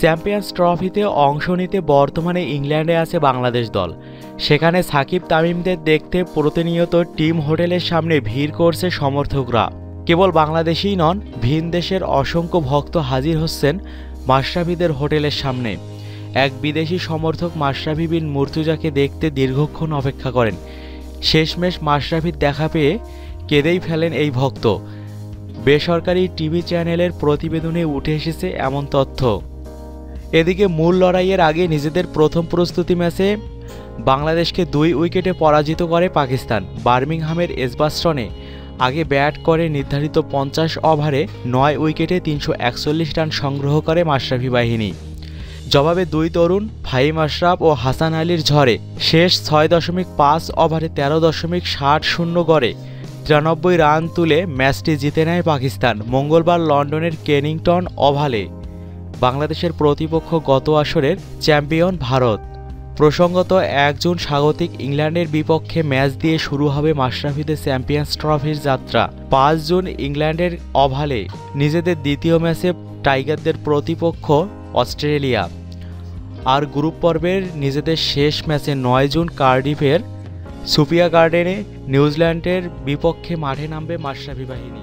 Champions ট্রফিতে অংশ নিতে বর্তমানে ইংল্যান্ডে আছে বাংলাদেশ দল। সেখানে সাকিব তামিমদের দেখতে প্রতিনিয়ত টিম হোটেলের সামনে ভিড় করছে সমর্থকরা। কেবল বাংলাদেশেই নন, ভিন দেশের অসংখ্য ভক্ত হাজির হচ্ছেন মাশরাফিদের হোটেলের সামনে। এক বিদেশি সমর্থক মাশরাফি বিন মুর্তুজাকে দেখতে দীর্ঘক্ষণ অপেক্ষা করেন। শেষমেশ মাশরাফির দেখা পেয়ে কেঁদেই ফেলেন এই ভক্ত। বেসরকারি টিভি চ্যানেলের প্রতিবেদনে উঠে এসেছে এমন তথ্য। এদিকে মূল লড়াইয়ের আগে নিজেদের প্রথম প্রস্তুতি ম্যাচে বাংলাদেশকে দুই উইকেটে পরাজিত করে পাকিস্তান। বার্মিংহামের এসবাস্টনে আগে ব্যাট করে নির্ধারিত পঞ্চাশ ওভারে নয় উইকেটে তিনশো একচল্লিশ রান সংগ্রহ করে মাশরাফি বাহিনী। জবাবে দুই তরুণ, ফাহিম আশরাফ ও হাসান আলীর ঝড়ে শেষ ছয় দশমিক পাঁচ ওভারে তেরো দশমিক ষাট শূন্য গড়ে তিরানব্বই রান তুলে ম্যাচটি জিতে নেয় পাকিস্তান। মঙ্গলবার লন্ডনের কেনিংটন ওভালে বাংলাদেশের প্রতিপক্ষ গত আসরের চ্যাম্পিয়ন ভারত। প্রসঙ্গত এক জুন স্বাগতিক ইংল্যান্ডের বিপক্ষে ম্যাচ দিয়ে শুরু হবে মাশরাফিদের চ্যাম্পিয়ন্স ট্রফির যাত্রা। পাঁচ জুন ইংল্যান্ডের অভালে নিজেদের দ্বিতীয় ম্যাচে টাইগারদের প্রতিপক্ষ অস্ট্রেলিয়া। আর গ্রুপ পর্বের নিজেদের শেষ ম্যাচে নয় জুন কার্ডিফের সুপিয়া গার্ডেনে নিউজিল্যান্ডের বিপক্ষে মাঠে নামবে মাশরাফি বাহিনী।